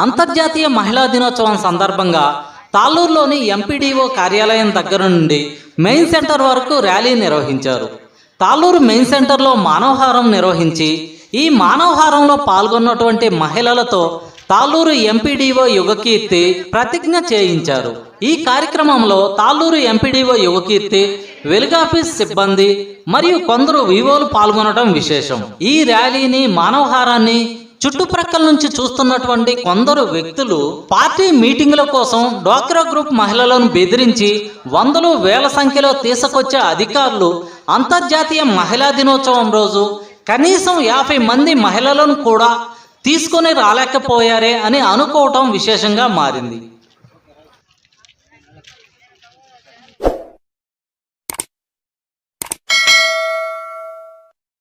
అంతర్జాతీయ మహిళా దినోత్సవం సందర్భంగా తాళ్ళూరులోని ఎంపీడీఓ కార్యాలయం దగ్గర నుండి మెయిన్ సెంటర్ వరకు ర్యాలీ నిర్వహించారు. తాళ్ళూరు మెయిన్ సెంటర్లో మానవహారం నిర్వహించి ఈ మానవహారంలో పాల్గొన్నటువంటి మహిళలతో తాళ్ళూరు ఎంపీడీఓ యుగకీర్తి ప్రతిజ్ఞ చేయించారు. ఈ కార్యక్రమంలో తాళ్ళూరు ఎంపీడీఓ యుగకీర్తి వెలుగాఫీస్ సిబ్బంది మరియు కొందరు వివోలు పాల్గొనడం విశేషం. ఈ ర్యాలీని మానవహారాన్ని చుట్టుప్రక్కల నుంచి చూస్తున్నటువంటి కొందరు వ్యక్తులు పార్టీ మీటింగుల కోసం డ్వాక్రా గ్రూప్ మహిళలను బెదిరించి వందలు వేల సంఖ్యలో తీసుకొచ్చే అధికారులు అంతర్జాతీయ మహిళా దినోత్సవం రోజు కనీసం యాభై మంది మహిళలను కూడా తీసుకొని రాలేకపోయారే అని అనుకోవటం విశేషంగా మారింది.